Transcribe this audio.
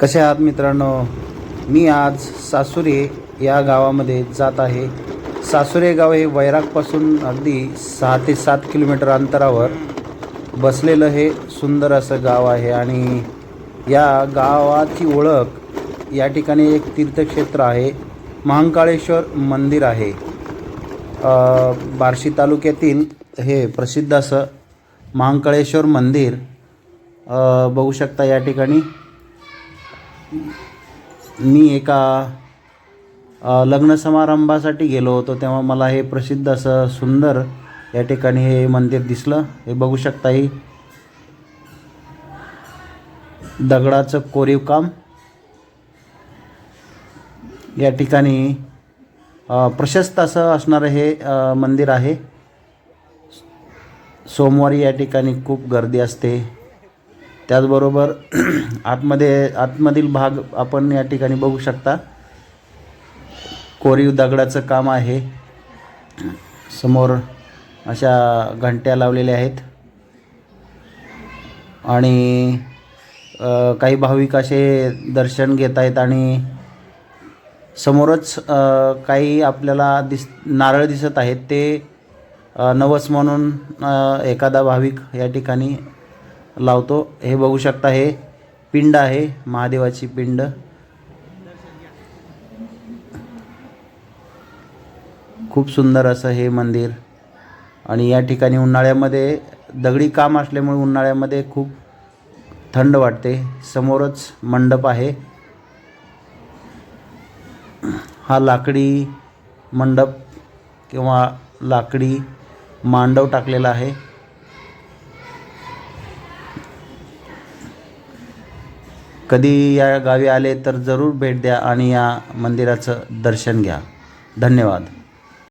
कसे आहात मित्रांनो? मी आज सासुरे या गावामध्ये जात आहे. सासुरे गाव हे वैरागपासून अगदी सहा ते सात किलोमीटर अंतरावर बसलेलं हे सुंदर असं गाव आहे आणि या गावाची ओळख या ठिकाणी एक तीर्थक्षेत्र आहे. महांकाळेश्वर मंदिर आहे. बार्शी तालुक्यातील हे प्रसिद्ध असं महांकाळेश्वर मंदिर बघू शकता या ठिकाणी. मी एका लग्न समारंभासाठी गेलो होतो तेव्हा मला हे प्रसिद्ध असं सुंदर या ठिकाणी हे मंदिर दिसलं. हे बघू शकता ही. दगडाचं कोरीव काम. या ठिकाणी प्रशस्त असं असणारं हे मंदिर आहे. सोमवारी या ठिकाणी खूप गर्दी असते. त्याचबरोबर आतमध्ये आतमधील भाग आपण या ठिकाणी बघू शकता. कोरीव दगडाचं काम आहे. समोर अशा घंट्या लावलेल्या आहेत. आणि काही भाविक असे दर्शन घेत आहेत आणि समोरच काही आपल्याला दिस नारळ दिसत आहेत. ते नवस म्हणून एखादा भाविक या ठिकाणी लावतो. हे बघू शकता हे पिंड आहे महादेवाची पिंड. खूप सुंदर असं हे मंदिर. आणि या ठिकाणी उन्हाळ्यामध्ये दगडी काम असल्यामुळे उन्हाळ्यामध्ये खूप थंड वाटते. समोरच मंडप आहे. हा लाकडी मंडप किंवा लाकडी मांडव टाकलेला आहे. कधी या गावी आले तर जरूर भेट द्या आणि या मंदिराचं दर्शन घ्या. धन्यवाद.